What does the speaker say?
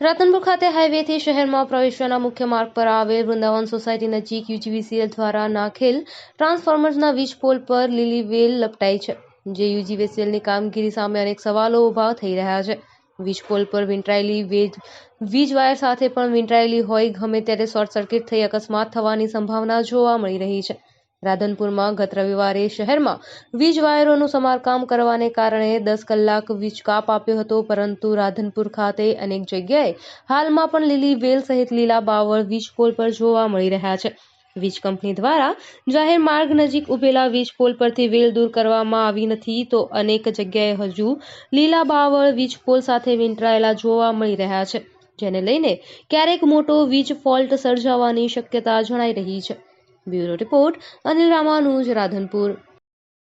રાધનપુર ખાતે હાઈવેથી શહેરમાં પ્રવેશવાના મુખ્ય માર્ગ પર આવેલ વૃંદાવન સોસાયટી નજીક યુજીવીસીએલ દ્વારા નાખેલ ટ્રાન્સફોર્મર્સના વીજ પોલ પર લીલી વેલ લપટાઈ છે, જે યુજીવીસીએલની કામગીરી સામે અનેક સવાલો ઊભા થઈ રહ્યા છે. વીજ પોલ પર વીંટરાયેલી વેજ વીજ વાયર સાથે પણ વીંટરાયેલી હોય, ગમે ત્યારે શોર્ટ સર્કિટ થઈ અકસ્માત થવાની સંભાવના જોવા મળી રહી છે. રાધનપુરમાં ગત રવિવારે શહેરમાં વીજ વાયરોનું સમારકામ કરવાને કારણે દસ કલાક વીજ કાપ આપ્યો હતો, પરંતુ રાધનપુર ખાતે અનેક જગ્યાએ હાલમાં પણ લીલી વેલ સહિત લીલા બાવળ વીજ પોલ પર જોવા મળી રહ્યા છે. વીજ કંપની દ્વારા જાહેર માર્ગ નજીક ઉભેલા વીજ પોલ પરથી વેલ દૂર કરવામાં આવી નથી તો અનેક જગ્યાએ હજુ લીલા બાવળ વીજ પોલ સાથે વીંટરાયેલા જોવા મળી રહ્યા છે, જેને લઈને ક્યારેક મોટો વીજ ફોલ્ટ સર્જાવાની શક્યતા જણાઈ રહી છે. Bureau report Anil Ramanuj Radhanpur